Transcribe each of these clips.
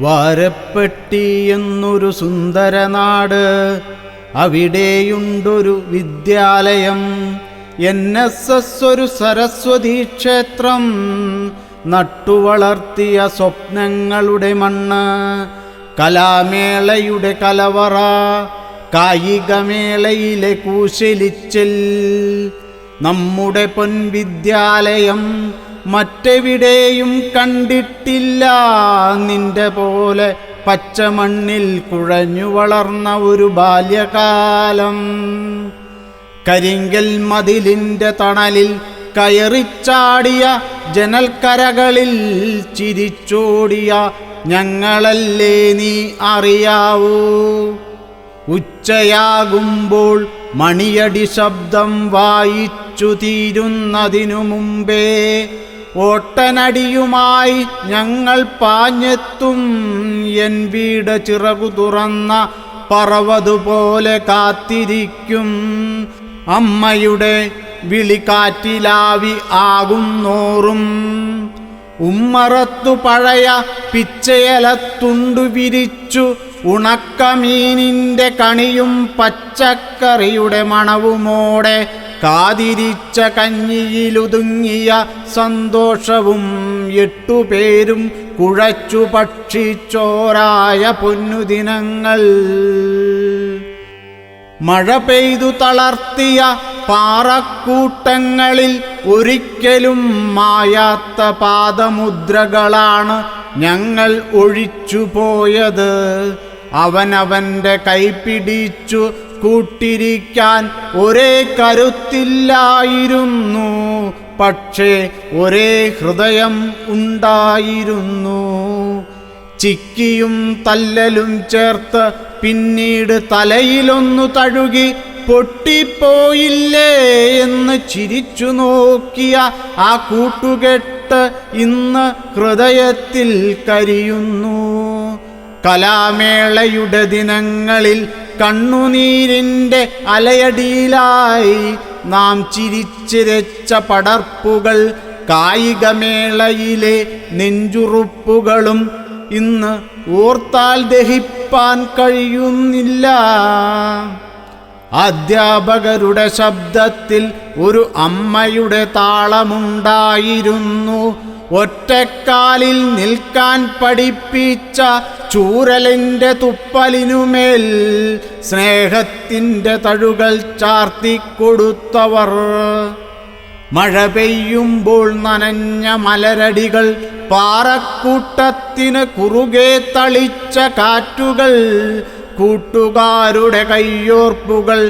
വാരപ്പെട്ടി എന്നൊരു സുന്ദരനാട് അവിടെയുണ്ടൊരു വിദ്യാലയം. N S S ഒരു സരസ്വതി ക്ഷേത്രം. നട്ടുവളർത്തിയ സ്വപ്നങ്ങളുടെ മണ്ണ്. കലാമേളയുടെ കലവറ. കായികമേളയിലെ കൂശലിച്ചൽ. നമ്മുടെ പൊൻവിദ്യാലയം മറ്റെവിടെയും കണ്ടിട്ടില്ല. നിന്റെ പോലെ പച്ചമണ്ണിൽ കുഴഞ്ഞു വളർന്ന ഒരു ബാല്യകാലം. കരിങ്കൽ മതിലിന്റെ തണലിൽ കയറിച്ചാടിയ ജനൽക്കരകളിൽ ചിരിച്ചോടിയ ഞങ്ങളല്ലേ നീ അറിയാവൂ. ഉച്ചയാകുമ്പോൾ മണിയടി ശബ്ദം വായിച്ചു തീരുന്നതിനു മുമ്പേ ഓട്ടനടിയുമായി ഞങ്ങൾ പാഞ്ഞെത്തും. എൻ വീട് ചിറകു തുറന്ന പറവതുപോലെ കാത്തിരിക്കും. അമ്മയുടെ വിളിക്കാറ്റിലാവി ആകുന്നോറും ഉമ്മറത്തു പഴയ പിച്ചയലത്തുണ്ടു വിരിച്ചു ഉണക്കമീനിന്റെ കണിയും പച്ചക്കറിയുടെ മണവുമോടെ കാതിരിച്ച കഞ്ഞിയിലുതുങ്ങിയ സന്തോഷവും എട്ടുപേരും കുഴച്ചു പക്ഷിച്ചോരായ പൊന്നുദിനങ്ങൾ. മഴ പെയ്തു തളർത്തിയ പാറക്കൂട്ടങ്ങളിൽ ഒരിക്കലും മായാത്ത പാദമുദ്രകളാണ് ഞങ്ങൾ ഒഴിച്ചുപോയത്. അവനവന്റെ കൈപിടിച്ചു കൂട്ടിരിക്കാൻ ഒരേ കരുത്തില്ലായിരുന്നു. പക്ഷേ ഒരേ ഹൃദയം ഉണ്ടായിരുന്നു. ചിക്കിയും തല്ലലും ചേർത്ത് പിന്നീട് തലയിലൊന്നു തഴുകി പൊട്ടിപ്പോയില്ലേ എന്ന് ചിരിച്ചു നോക്കിയ ആ കൂട്ടുകെട്ട് ഇന്ന് ഹൃദയത്തിൽ കരിയുന്നു. കലാമേളയുടെ ദിനങ്ങളിൽ കണ്ണുനീരിന്റെ അലയടിയിലായി നാം ചിരിച്ചിരച്ച പടർപ്പുകൾ കായികമേളയിലെ നെഞ്ചുറുപ്പുകളും ഇന്ന് ഓർത്താൽ ദഹിപ്പാൻ കഴിയുന്നില്ല. അധ്യാപകരുടെ ശബ്ദത്തിൽ ഒരു അമ്മയുടെ താളമുണ്ടായിരുന്നു. ഒറ്റക്കാലിൽ നിൽക്കാൻ പഠിപ്പിച്ച ചൂരലിന്റെ തുപ്പലിനുമേൽ സ്നേഹത്തിന്റെ തഴുകൾ ചാർത്തിക്കൊടുത്തവർ മഴ പെയ്യുമ്പോൾ നനഞ്ഞ മലരടികൾ പാറക്കൂട്ടത്തിന് കുറുകെ തളിച്ച കാറ്റുകൾ കൂട്ടുകാരുടെ കയ്യോർപ്പുകൾ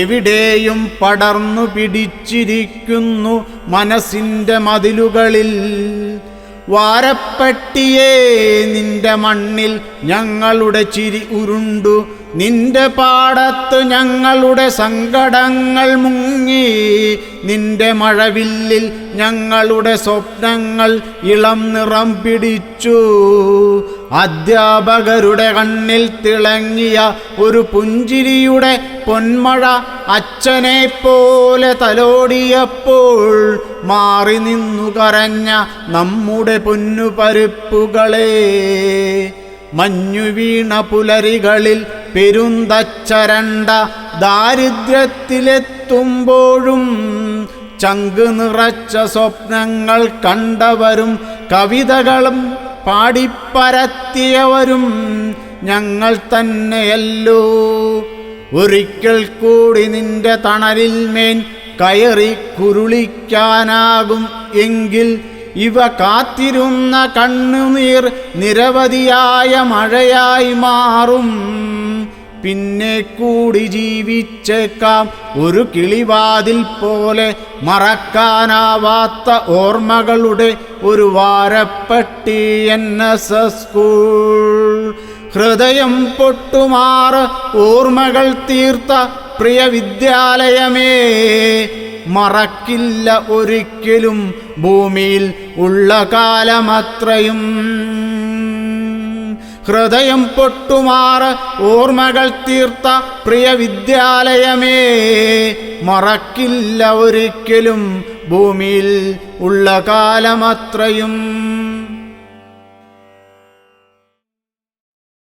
എവിടെയും പടർന്നു പിടിച്ചിരിക്കുന്നു മനസ്സിന്റെ മതിലുകളിൽ. വാരപ്പെട്ടിയേ നിന്റെ മണ്ണിൽ ഞങ്ങളുടെ ചിരി ഉരുണ്ടു. നിന്റെ പാടത്ത് ഞങ്ങളുടെ സങ്കടങ്ങൾ മുങ്ങി. നിന്റെ മഴവില്ലിൽ ഞങ്ങളുടെ സ്വപ്നങ്ങൾ ഇളം നിറം പിടിച്ചു. അധ്യാപകരുടെ കണ്ണിൽ തിളങ്ങിയ ഒരു പുഞ്ചിരിയുടെ പൊന്മഴ അച്ഛനെ പോലെ തലോടിയപ്പോൾ മാറി നിന്നു കരഞ്ഞ നമ്മുടെ പൊന്നുപരുപ്പുകളെ. മഞ്ഞുവീണ പുലരികളിൽ പെരുന്തച്ചരണ്ട ദാരിദ്ര്യത്തിലെത്തുമ്പോഴും ചങ്ക് നിറച്ച സ്വപ്നങ്ങൾ കണ്ടവരും കവിതകളും പാടിപ്പരത്തിയവരും ഞങ്ങൾ തന്നെയല്ലോ. ഒരിക്കൽ കൂടി നിന്റെ തണലിൽ മേൻ കയറി കുരുളിക്കാനാകും എങ്കിൽ ഇവ കാത്തിരുന്ന കണ്ണുനീർ നിരവധിയായ മഴയായി മാറും. പിന്നെ കൂടി ജീവിച്ചേക്കാം ഒരു കിളിവാതിൽ പോലെ മറക്കാനാവാത്ത ഓർമ്മകളുടെ ഒരു Varappetty N S S school. ഹൃദയം പൊട്ടുമാറ് ഓർമ്മകൾ തീർത്ത പ്രിയ വിദ്യാലയമേ മറക്കില്ല ഒരിക്കലും ഭൂമിയിൽ ഉള്ള കാലമത്രയും. ഹൃദയം പൊട്ടുമാറ് ഓർമ്മകൾ തീർത്ത പ്രിയ വിദ്യാലയമേ മറക്കില്ല ഒരിക്കലും ഭൂമിയിൽ ഉള്ള കാലമത്രയും.